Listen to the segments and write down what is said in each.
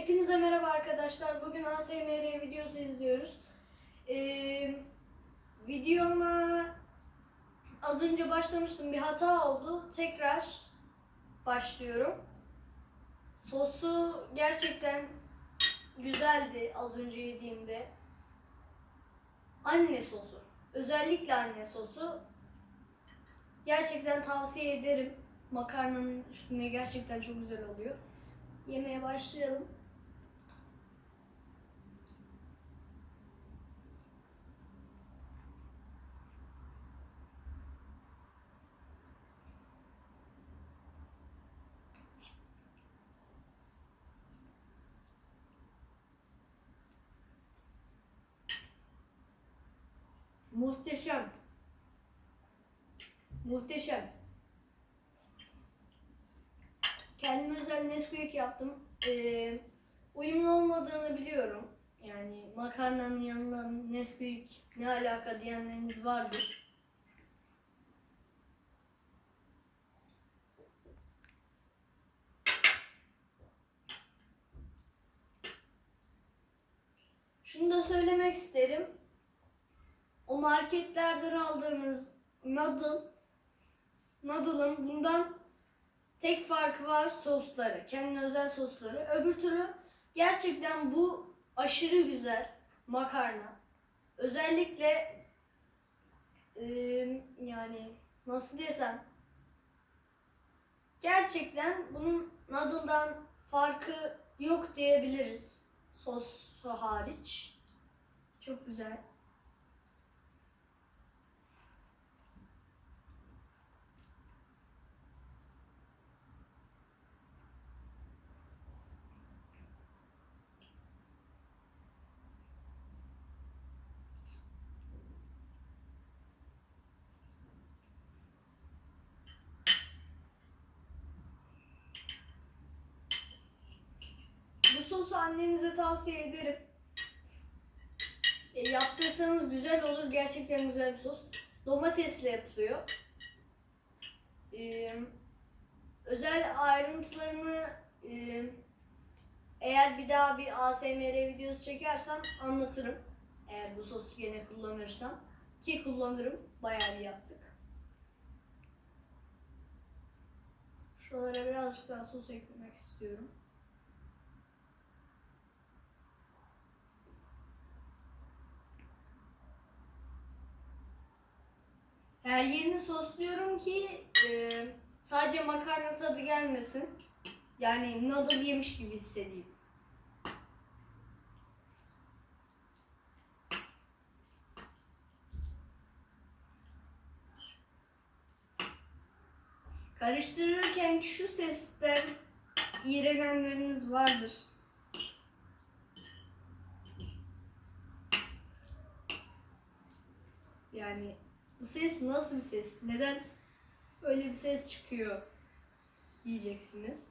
Hepinize merhaba arkadaşlar. Bugün ASMR videosu izliyoruz. Ee, videoma az önce başlamıştım. Bir hata oldu. Tekrar başlıyorum. Sosu gerçekten güzeldi az önce yediğimde. Anne sosu. Özellikle anne sosu. Gerçekten tavsiye ederim. Makarnanın üstüne gerçekten çok güzel oluyor. Yemeye başlayalım. Muhteşem. Muhteşem. Kendime özel Nesquik yaptım. Ee, uyumlu olmadığını biliyorum. Yani makarnanın yanına Nesquik ne alaka diyenleriniz vardır. Şunu da söylemek isterim. O marketlerden aldığınız noodle, noodle'ın bundan tek farkı var sosları. Kendine özel sosları. Öbür türlü gerçekten bu aşırı güzel makarna. Özellikle eee, yani nasıl desem gerçekten bunun noodle'dan farkı yok diyebiliriz. Sos hariç. Çok güzel. Sosu annenize tavsiye ederim. E, yaptırsanız güzel olur. Gerçekten güzel bir sos. Domatesle yapılıyor. E, özel ayrıntılarını e, eğer bir daha bir ASMR videosu çekersem anlatırım. Eğer bu sosu gene kullanırsam. Ki kullanırım. Bayağı bir yaptık. Şuralara birazcık daha sos eklemek istiyorum. Her yerini sosluyorum ki e, sadece makarna tadı gelmesin. Yani noodle yemiş gibi hissedeyim. Karıştırırken şu sesten iğrenenleriniz vardır. Yani bu ses nasıl bir ses? Neden öyle bir ses çıkıyor diyeceksiniz.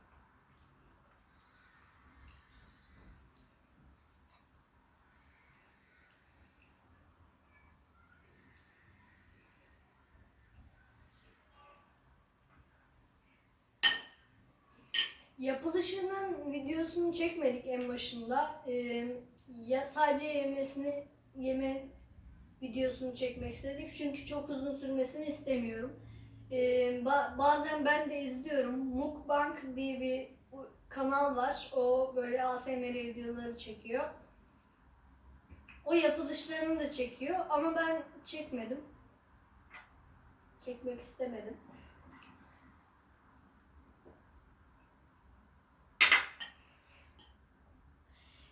Yapılışının videosunu çekmedik en başında. Ee, ya sadece yemesini yeme videosunu çekmek istedik çünkü çok uzun sürmesini istemiyorum. Ee, ba- bazen ben de izliyorum. Mukbang diye bir kanal var. O böyle ASMR videoları çekiyor. O yapılışlarını da çekiyor ama ben çekmedim. Çekmek istemedim.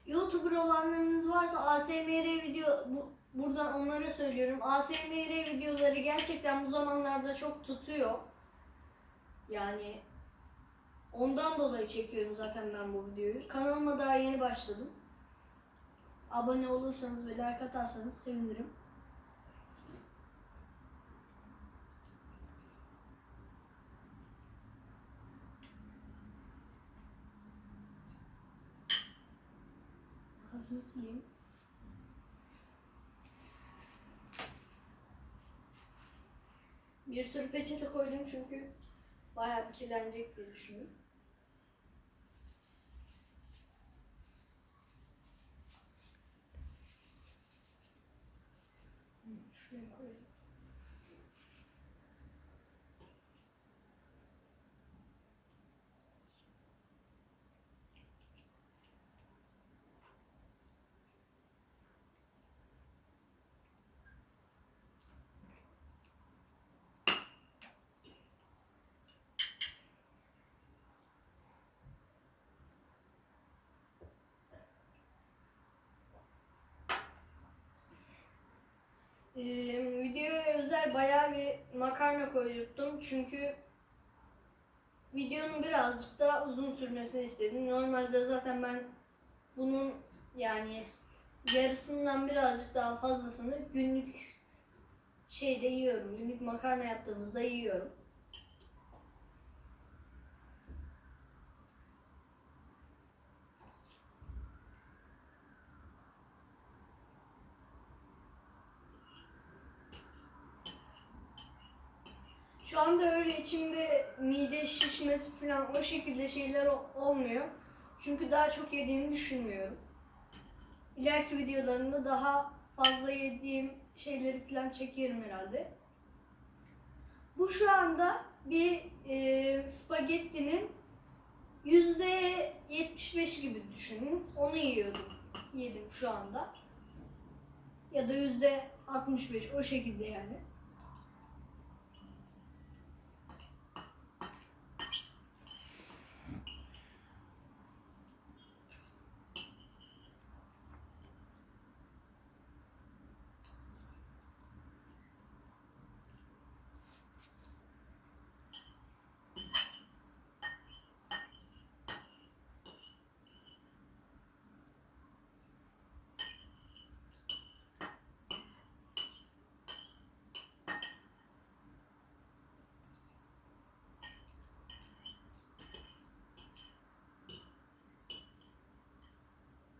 YouTuber olanlarınız varsa ASMR video bu, buradan onlara söylüyorum. ASMR videoları gerçekten bu zamanlarda çok tutuyor. Yani ondan dolayı çekiyorum zaten ben bu videoyu. Kanalıma daha yeni başladım. Abone olursanız ve like atarsanız sevinirim. arkasını sileyim. Bir sürü peçete koydum çünkü bayağı kirlenecek diye düşündüm. Şuraya koyayım. Ee, videoya özel bayağı bir makarna koydurttum çünkü videonun birazcık daha uzun sürmesini istedim. Normalde zaten ben bunun yani yarısından birazcık daha fazlasını günlük şeyde yiyorum. Günlük makarna yaptığımızda yiyorum. Şu anda öyle içimde mide şişmesi falan o şekilde şeyler olmuyor. Çünkü daha çok yediğimi düşünmüyorum. İleriki videolarımda daha fazla yediğim şeyleri falan çekerim herhalde. Bu şu anda bir e, spagettinin yüzde 75 gibi düşünün. Onu yiyordum. Yedim şu anda. Ya da yüzde 65 o şekilde yani.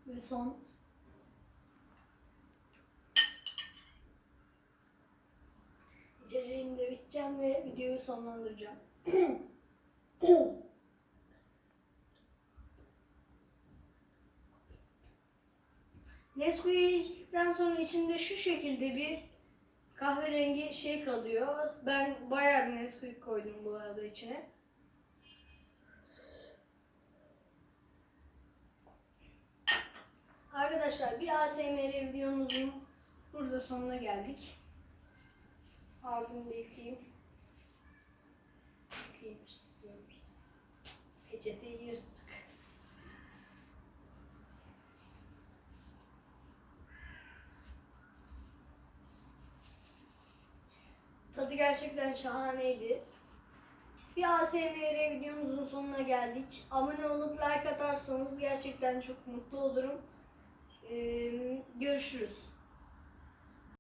Ve son içeceğimi de biteceğim ve videoyu sonlandıracağım. Nesquik'i içtikten sonra içinde şu şekilde bir kahverengi şey kalıyor. Ben bayağı bir Nesquik koydum bu arada içine. Arkadaşlar bir ASMR videomuzun burada sonuna geldik. Ağzımı yıkayayım. Yıkayayım işte. Peçeteyi yırttık. Tadı gerçekten şahaneydi. Bir ASMR videomuzun sonuna geldik. Abone olup like atarsanız gerçekten çok mutlu olurum. Görüşürüz.